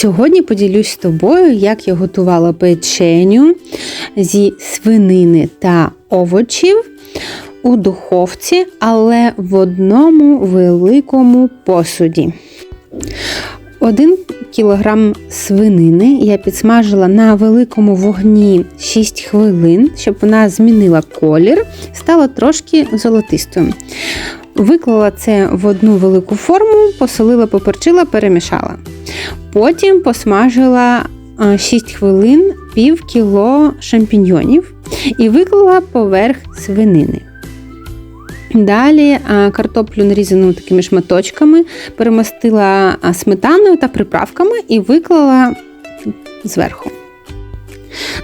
Сьогодні поділюсь з тобою, як я готувала печеню зі свинини та овочів у духовці, але в одному великому посуді. Один кілограм свинини я підсмажила на великому вогні 6 хвилин, щоб вона змінила колір, стала трошки золотистою. Виклала це в одну велику форму, посолила, поперчила, перемішала. Потім посмажила 6 хвилин пів кіло шампіньйонів і виклала поверх свинини. Далі картоплю нарізану такими шматочками, перемастила сметаною та приправками і виклала зверху.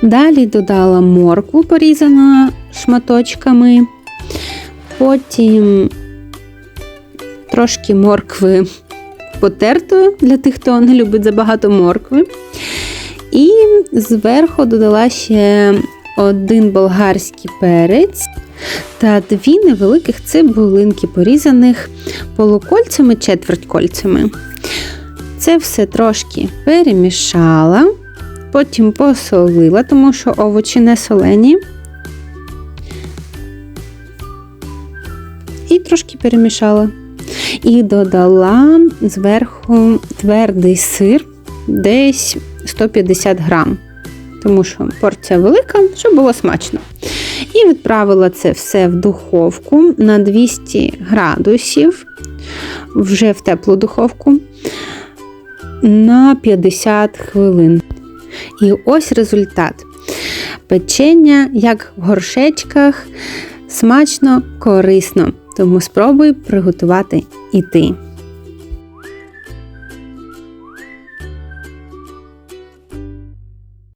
Далі додала моркву порізану шматочками, потім трошки моркви потертою для тих, хто не любить забагато моркви. І зверху додала ще один болгарський перець та дві невеликих цибулинки, порізаних полукольцями, четвертькольцями. Це все трошки перемішала, потім посолила, тому що овочі не солені. І трошки перемішала. І додала зверху твердий сир, десь 150 грам, тому що порція велика, щоб було смачно. І відправила це все в духовку на 200 градусів, вже в теплу духовку, на 50 хвилин. І ось результат. Печення, як в горшечках, смачно, корисно. Тому спробуй приготувати і ти.